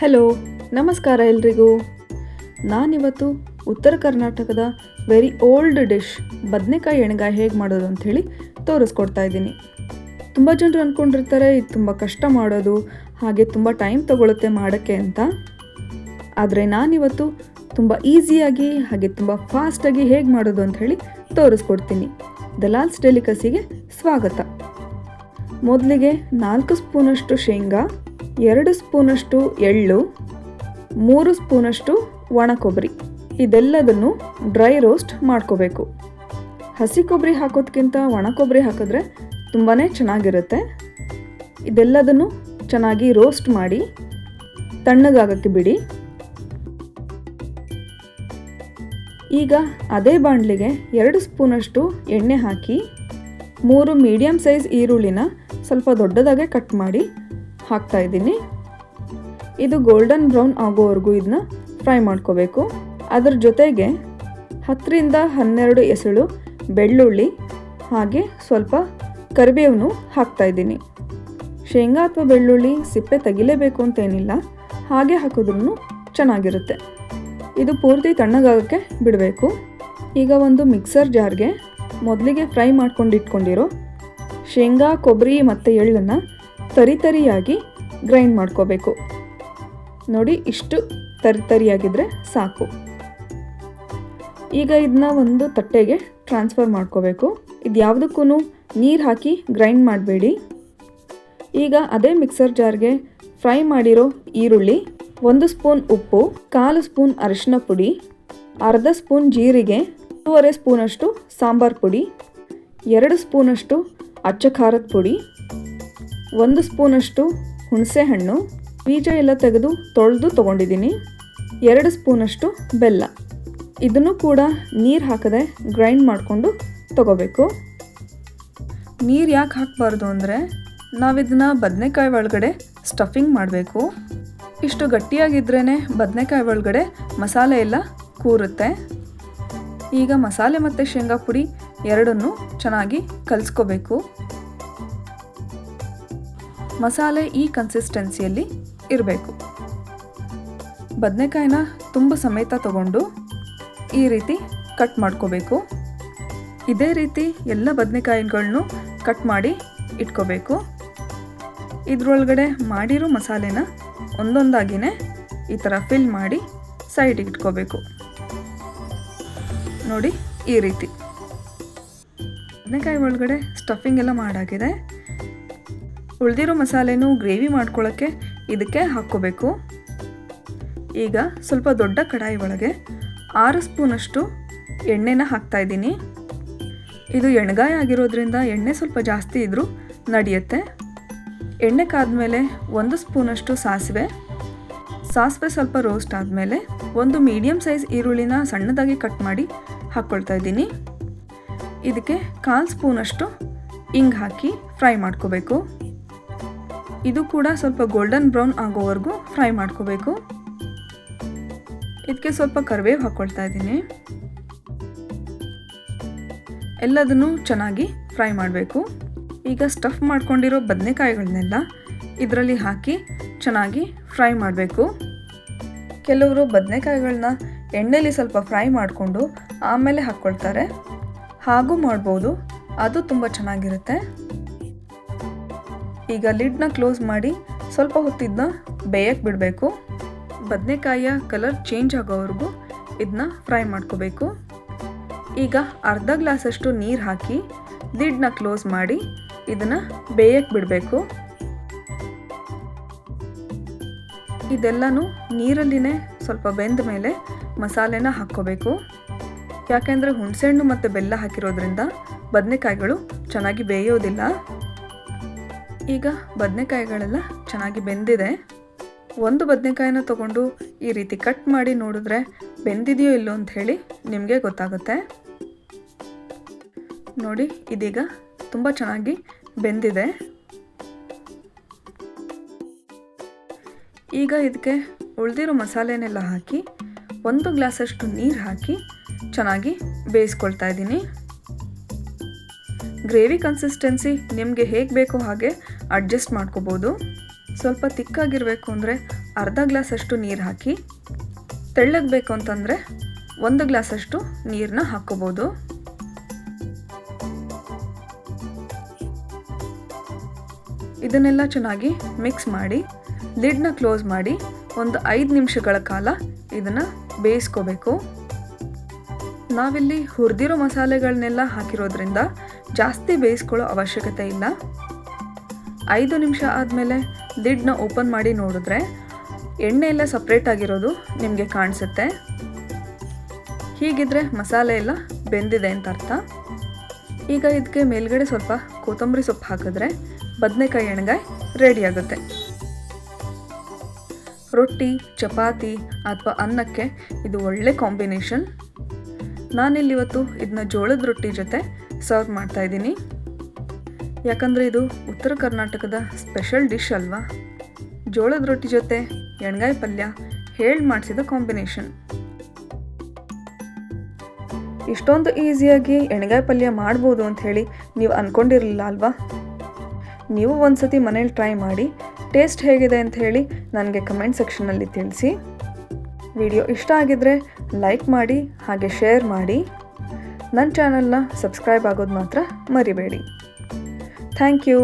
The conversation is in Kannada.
ಹಲೋ, ನಮಸ್ಕಾರ ಎಲ್ರಿಗೂ. ನಾನಿವತ್ತು ಉತ್ತರ ಕರ್ನಾಟಕದ ವೆರಿ ಓಲ್ಡ್ ಡಿಶ್ ಬದನೆಕಾಯಿ ಎಣ್ಗಾಯಿ ಹೇಗೆ ಮಾಡೋದು ಅಂಥೇಳಿ ತೋರಿಸ್ಕೊಡ್ತಾ ಇದ್ದೀನಿ. ತುಂಬ ಜನರು ಅಂದ್ಕೊಂಡಿರ್ತಾರೆ ಇದು ತುಂಬ ಕಷ್ಟ ಮಾಡೋದು, ಹಾಗೆ ತುಂಬ ಟೈಮ್ ತಗೊಳುತ್ತೆ ಮಾಡೋಕ್ಕೆ ಅಂತ. ಆದರೆ ನಾನಿವತ್ತು ತುಂಬ ಈಸಿಯಾಗಿ ಹಾಗೆ ತುಂಬ ಫಾಸ್ಟಾಗಿ ಹೇಗೆ ಮಾಡೋದು ಅಂತ ಹೇಳಿ ತೋರಿಸ್ಕೊಡ್ತೀನಿ ದಲಾಲ್ಸ್ ಡೆಲಿಕಸಿಗೆ ಸ್ವಾಗತ. ಮೊದಲಿಗೆ ನಾಲ್ಕು ಸ್ಪೂನಷ್ಟು ಶೇಂಗಾ ಎರಡು ಸ್ಪೂನಷ್ಟು ಎಳ್ಳು, ಮೂರು ಸ್ಪೂನಷ್ಟು ಒಣ ಕೊಬ್ಬರಿ. ಇದೆಲ್ಲದನ್ನು ಡ್ರೈ ರೋಸ್ಟ್ ಮಾಡ್ಕೋಬೇಕು. ಹಸಿ ಕೊಬ್ಬರಿ ಹಾಕೋದ್ಕಿಂತ ಒಣ ಕೊಬ್ಬರಿ ಹಾಕಿದ್ರೆ ತುಂಬಾ ಚೆನ್ನಾಗಿರುತ್ತೆ. ಇದೆಲ್ಲದನ್ನು ಚೆನ್ನಾಗಿ ರೋಸ್ಟ್ ಮಾಡಿ ತಣ್ಣಗಾಗಕ್ಕೆ ಬಿಡಿ. ಈಗ ಅದೇ ಬಾಣಲಿಗೆ ಎರಡು ಸ್ಪೂನಷ್ಟು ಎಣ್ಣೆ ಹಾಕಿ, ಮೂರು ಮೀಡಿಯಮ್ ಸೈಜ್ ಈರುಳ್ಳಿನ ಸ್ವಲ್ಪ ದೊಡ್ಡದಾಗೆ ಕಟ್ ಮಾಡಿ ಹಾಕ್ತಾ ಇದ್ದೀನಿ. ಇದು ಗೋಲ್ಡನ್ ಬ್ರೌನ್ ಆಗೋವರೆಗೂ ಇದನ್ನ ಫ್ರೈ ಮಾಡ್ಕೋಬೇಕು. ಅದರ ಜೊತೆಗೆ ಹತ್ತರಿಂದ ಹನ್ನೆರಡು ಎಸಳು ಬೆಳ್ಳುಳ್ಳಿ ಹಾಗೆ ಸ್ವಲ್ಪ ಕರಿಬೇವನ್ನು ಹಾಕ್ತಾ ಇದ್ದೀನಿ. ಶೇಂಗಾ ಅಥವಾ ಬೆಳ್ಳುಳ್ಳಿ ಸಿಪ್ಪೆ ತೆಗಿಲೇಬೇಕು ಅಂತೇನಿಲ್ಲ ಹಾಗೆ ಹಾಕಿದ್ರೂ ಚೆನ್ನಾಗಿರುತ್ತೆ. ಇದು ಪೂರ್ತಿ ತಣ್ಣಗಾಗಕ್ಕೆ ಬಿಡಬೇಕು. ಈಗ ಒಂದು ಮಿಕ್ಸರ್ ಜಾರ್ಗೆ ಮೊದಲಿಗೆ ಫ್ರೈ ಮಾಡ್ಕೊಂಡು ಇಟ್ಕೊಂಡಿರೋ ಶೇಂಗಾ, ಕೊಬ್ಬರಿ ಮತ್ತು ಎಳ್ಳನ್ನು ತರಿ ತರಿಯಾಗಿ ಗ್ರೈಂಡ್ ಮಾಡ್ಕೋಬೇಕು. ನೋಡಿ, ಇಷ್ಟು ತರಿ ತರಿಯಾಗಿದ್ದರೆ ಸಾಕು. ಈಗ ಇದನ್ನ ಒಂದು ತಟ್ಟೆಗೆ ಟ್ರಾನ್ಸ್ಫರ್ ಮಾಡ್ಕೋಬೇಕು. ಇದು ಯಾವುದಕ್ಕೂ ನೀರು ಹಾಕಿ ಗ್ರೈಂಡ್ ಮಾಡಬೇಡಿ. ಈಗ ಅದೇ ಮಿಕ್ಸರ್ ಜಾರ್ಗೆ ಫ್ರೈ ಮಾಡಿರೋ ಈರುಳ್ಳಿ, ಒಂದು ಸ್ಪೂನ್ ಉಪ್ಪು, ಕಾಲು ಸ್ಪೂನ್ ಅರಿಶಿನ ಪುಡಿ, ಅರ್ಧ ಸ್ಪೂನ್ ಜೀರಿಗೆ ಒಂದೂವರೆ ಸ್ಪೂನಷ್ಟು ಸಾಂಬಾರ್ ಪುಡಿ, ಎರಡು ಸ್ಪೂನಷ್ಟು ಅಚ್ಚ ಖಾರದ ಪುಡಿ ಒಂದು ಸ್ಪೂನಷ್ಟು ಹುಣಸೆಹಣ್ಣು ಬೀಜ ಎಲ್ಲ ತೆಗೆದು ತೊಳೆದು ತೊಗೊಂಡಿದ್ದೀನಿ. ಎರಡು ಸ್ಪೂನಷ್ಟು ಬೆಲ್ಲ. ಇದನ್ನು ಕೂಡ ನೀರು ಹಾಕದೆ ಗ್ರೈಂಡ್ ಮಾಡಿಕೊಂಡು ತಗೋಬೇಕು. ನೀರು ಯಾಕೆ ಹಾಕಬಾರ್ದು ಅಂದರೆ ನಾವಿದನ್ನು ಬದನೆಕಾಯಿ ಒಳಗಡೆ ಸ್ಟಫಿಂಗ್ ಮಾಡಬೇಕು. ಇಷ್ಟು ಗಟ್ಟಿಯಾಗಿದ್ರೇ ಬದನೆಕಾಯಿ ಒಳಗಡೆ ಮಸಾಲೆ ಎಲ್ಲ ಕೂರುತ್ತೆ. ಈಗ ಮಸಾಲೆ ಮತ್ತು ಶೇಂಗಾ ಪುಡಿ ಎರಡನ್ನೂ ಚೆನ್ನಾಗಿ ಕಲಿಸ್ಕೋಬೇಕು. ಮಸಾಲೆ ಈ ಕನ್ಸಿಸ್ಟೆನ್ಸಿಯಲ್ಲಿ ಇರಬೇಕು. ಬದನೆಕಾಯಿನ ತುಂಬ ಸಮೇತ ತಗೊಂಡು ಈ ರೀತಿ ಕಟ್ ಮಾಡ್ಕೋಬೇಕು. ಇದೇ ರೀತಿ ಎಲ್ಲ ಬದನೆಕಾಯಿಗಳನ್ನು ಕಟ್ ಮಾಡಿ ಇಟ್ಕೋಬೇಕು. ಇದರೊಳಗಡೆ ಮಾಡಿರೋ ಮಸಾಲೆನ ಒಂದೊಂದಾಗಿನೇ ಈ ಥರ ಫಿಲ್ ಮಾಡಿ ಸೈಡಿಗೆ ಇಟ್ಕೋಬೇಕು. ನೋಡಿ ಈ ರೀತಿ. ಬದನೆಕಾಯಿ ಒಳಗಡೆ ಸ್ಟಫಿಂಗ್ ಎಲ್ಲ ಮಾಡಾಗಿದೆ. ಉಳಿದಿರೋ ಮಸಾಲೆನೂ ಗ್ರೇವಿ ಮಾಡ್ಕೊಳ್ಳೋಕ್ಕೆ ಇದಕ್ಕೆ ಹಾಕ್ಕೋಬೇಕು. ಈಗ ಸ್ವಲ್ಪ ದೊಡ್ಡ ಕಡಾಯಿ ಒಳಗೆ ಆರು ಸ್ಪೂನಷ್ಟು ಎಣ್ಣೆನ ಹಾಕ್ತಾ ಇದ್ದೀನಿ. ಇದು ಎಣ್ಗಾಯಿ ಆಗಿರೋದ್ರಿಂದ ಎಣ್ಣೆ ಸ್ವಲ್ಪ ಜಾಸ್ತಿ ಇದ್ದರೂ ನಡೆಯುತ್ತೆ. ಎಣ್ಣೆ ಕಾದ್ಮೇಲೆ ಒಂದು ಸ್ಪೂನಷ್ಟು ಸಾಸಿವೆ. ಸಾಸಿವೆ ಸ್ವಲ್ಪ ರೋಸ್ಟ್ ಆದಮೇಲೆ ಒಂದು ಮೀಡಿಯಮ್ ಸೈಜ್ ಈರುಳ್ಳಿನ ಸಣ್ಣದಾಗಿ ಕಟ್ ಮಾಡಿ ಹಾಕ್ಕೊಳ್ತಾ ಇದ್ದೀನಿ. ಇದಕ್ಕೆ ಕಾಲು ಸ್ಪೂನಷ್ಟು ಇಂಗ್ ಹಾಕಿ ಫ್ರೈ ಮಾಡ್ಕೋಬೇಕು. ಇದು ಕೂಡ ಸ್ವಲ್ಪ ಗೋಲ್ಡನ್ ಬ್ರೌನ್ ಆಗೋವರೆಗೂ ಫ್ರೈ ಮಾಡ್ಕೋಬೇಕು. ಇದಕ್ಕೆ ಸ್ವಲ್ಪ ಕರಿಬೇವು ಹಾಕ್ಕೊಳ್ತಾ ಇದ್ದೀನಿ. ಎಲ್ಲದನ್ನು ಚೆನ್ನಾಗಿ ಫ್ರೈ ಮಾಡಬೇಕು. ಈಗ ಸ್ಟಫ್ ಮಾಡ್ಕೊಂಡಿರೋ ಬದನೆಕಾಯಿಗಳನ್ನೆಲ್ಲ ಇದರಲ್ಲಿ ಹಾಕಿ ಚೆನ್ನಾಗಿ ಫ್ರೈ ಮಾಡಬೇಕು. ಕೆಲವರು ಬದನೆಕಾಯಿಗಳನ್ನ ಎಣ್ಣೆಯಲ್ಲಿ ಸ್ವಲ್ಪ ಫ್ರೈ ಮಾಡಿಕೊಂಡು ಆಮೇಲೆ ಹಾಕ್ಕೊಳ್ತಾರೆ ಹಾಗೂ ಮಾಡ್ಬೋದು. ಅದು ತುಂಬ ಚೆನ್ನಾಗಿರುತ್ತೆ. ಈಗ ಲಿಡ್ನ ಕ್ಲೋಸ್ ಮಾಡಿ ಸ್ವಲ್ಪ ಹೊತ್ತಿದ್ದನ್ನ ಬೇಯಕ್ಕೆ ಬಿಡಬೇಕು. ಬದನೆಕಾಯಿಯ ಕಲರ್ ಚೇಂಜ್ ಆಗೋವರೆಗೂ ಇದನ್ನ ಫ್ರೈ ಮಾಡ್ಕೋಬೇಕು. ಈಗ ಅರ್ಧ ಗ್ಲಾಸಷ್ಟು ನೀರು ಹಾಕಿ ಲಿಡ್ನ ಕ್ಲೋಸ್ ಮಾಡಿ ಇದನ್ನು ಬೇಯಕ್ಕೆ ಬಿಡಬೇಕು. ಇದೆಲ್ಲನೂ ನೀರಲ್ಲಿನೇ ಸ್ವಲ್ಪ ಬೆಂದ ಮೇಲೆ ಮಸಾಲೆನ ಹಾಕ್ಕೋಬೇಕು. ಯಾಕೆಂದರೆ ಹುಣಸೆಹಣ್ಣು ಮತ್ತು ಬೆಲ್ಲ ಹಾಕಿರೋದ್ರಿಂದ ಬದನೆಕಾಯಿಗಳು ಚೆನ್ನಾಗಿ ಬೇಯೋದಿಲ್ಲ. ಈಗ ಬದನೆಕಾಯಿಗಳೆಲ್ಲ ಚೆನ್ನಾಗಿ ಬೆಂದಿದೆ. ಒಂದು ಬದನೆಕಾಯಿನ ತಗೊಂಡು ಈ ರೀತಿ ಕಟ್ ಮಾಡಿ ನೋಡಿದ್ರೆ ಬೆಂದಿದೆಯೋ ಇಲ್ಲೋ ಅಂತ ಹೇಳಿ ನಿಮಗೆ ಗೊತ್ತಾಗುತ್ತೆ. ನೋಡಿ, ಇದೀಗ ತುಂಬ ಚೆನ್ನಾಗಿ ಬೆಂದಿದೆ. ಈಗ ಇದಕ್ಕೆ ಉಳಿದಿರೋ ಮಸಾಲೆನೆಲ್ಲ ಹಾಕಿ, ಒಂದು ಗ್ಲಾಸಷ್ಟು ನೀರು ಹಾಕಿ ಚೆನ್ನಾಗಿ ಬೇಯಿಸ್ಕೊಳ್ತಾ ಇದ್ದೀನಿ. ಗ್ರೇವಿ ಕನ್ಸಿಸ್ಟೆನ್ಸಿ ನಿಮಗೆ ಹೇಗೆ ಬೇಕೋ ಹಾಗೆ ಅಡ್ಜಸ್ಟ್ ಮಾಡ್ಕೋಬೋದು. ಸ್ವಲ್ಪ ತಿಕ್ಕಾಗಿರಬೇಕು ಅಂದರೆ ಅರ್ಧ ಗ್ಲಾಸಷ್ಟು ನೀರು ಹಾಕಿ, ತೆಳ್ಳಗೆ ಬೇಕು ಅಂತಂದರೆ ಒಂದು ಗ್ಲಾಸಷ್ಟು ನೀರನ್ನ ಹಾಕ್ಕೋಬೋದು. ಇದನ್ನೆಲ್ಲ ಚೆನ್ನಾಗಿ ಮಿಕ್ಸ್ ಮಾಡಿ ಲಿಡ್ನ ಕ್ಲೋಸ್ ಮಾಡಿ ಒಂದು ಐದು ನಿಮಿಷಗಳ ಕಾಲ ಇದನ್ನು ಬೇಯಿಸ್ಕೋಬೇಕು. ನಾವಿಲ್ಲಿ ಹುರಿದಿರೋ ಮಸಾಲೆಗಳನ್ನೆಲ್ಲ ಹಾಕಿರೋದ್ರಿಂದ ಜಾಸ್ತಿ ಬೇಯಿಸ್ಕೊಳ್ಳೋ ಅವಶ್ಯಕತೆ ಇಲ್ಲ. ಐದು ನಿಮಿಷ ಆದಮೇಲೆ ಲಿಡ್ನ ಓಪನ್ ಮಾಡಿ ನೋಡಿದ್ರೆ ಎಣ್ಣೆ ಎಲ್ಲ ಸಪ್ರೇಟ್ ಆಗಿರೋದು ನಿಮಗೆ ಕಾಣಿಸುತ್ತೆ. ಹೀಗಿದ್ರೆ ಮಸಾಲೆ ಎಲ್ಲ ಬೆಂದಿದೆ ಅಂತ ಅರ್ಥ. ಈಗ ಇದಕ್ಕೆ ಮೇಲ್ಗಡೆ ಸ್ವಲ್ಪ ಕೊತ್ತಂಬರಿ ಸೊಪ್ಪು ಹಾಕಿದ್ರೆ ಬದನೆಕಾಯಿ ಎಣ್ಗಾಯಿ ರೆಡಿ ಆಗುತ್ತೆ. ರೊಟ್ಟಿ, ಚಪಾತಿ ಅಥವಾ ಅನ್ನಕ್ಕೆ ಇದು ಒಳ್ಳೆ ಕಾಂಬಿನೇಷನ್. ನಾನಿಲ್ಲಿವತ್ತು ಇದನ್ನ ಜೋಳದ ರೊಟ್ಟಿ ಜೊತೆ ಸರ್ವ್ ಮಾಡ್ತಾ ಇದ್ದೀನಿ. ಯಾಕಂದರೆ ಇದು ಉತ್ತರ ಕರ್ನಾಟಕದ ಸ್ಪೆಷಲ್ ಡಿಶ್ ಅಲ್ವಾ? ಜೋಳದ ರೊಟ್ಟಿ ಜೊತೆ ಎಣ್ಗಾಯಿ ಪಲ್ಯ ಹೇಳಿ ಮಾಡಿಸಿದ ಕಾಂಬಿನೇಷನ್. ಇಷ್ಟೊಂದು ಈಸಿಯಾಗಿ ಎಣ್ಗಾಯಿ ಪಲ್ಯ ಮಾಡ್ಬೋದು ಅಂತ ಹೇಳಿ ನೀವು ಅಂದ್ಕೊಂಡಿರಲಿಲ್ಲ ಅಲ್ವಾ? ನೀವು ಒಂದು ಸತಿ ಮನೇಲಿ ಟ್ರೈ ಮಾಡಿ, ಟೇಸ್ಟ್ ಹೇಗಿದೆ ಅಂತ ಹೇಳಿ ನನಗೆ ಕಮೆಂಟ್ ಸೆಕ್ಷನಲ್ಲಿ ತಿಳಿಸಿ. ವಿಡಿಯೋ ಇಷ್ಟ ಆಗಿದ್ರೆ ಲೈಕ್ ಮಾಡಿ, ಹಾಗೆ ಶೇರ್ ಮಾಡಿ. ನನ್ನ ಚಾನಲ್ನ ಸಬ್ಸ್ಕ್ರೈಬ್ ಆಗೋದು ಮಾತ್ರ ಮರಿಬೇಡಿ. Thank you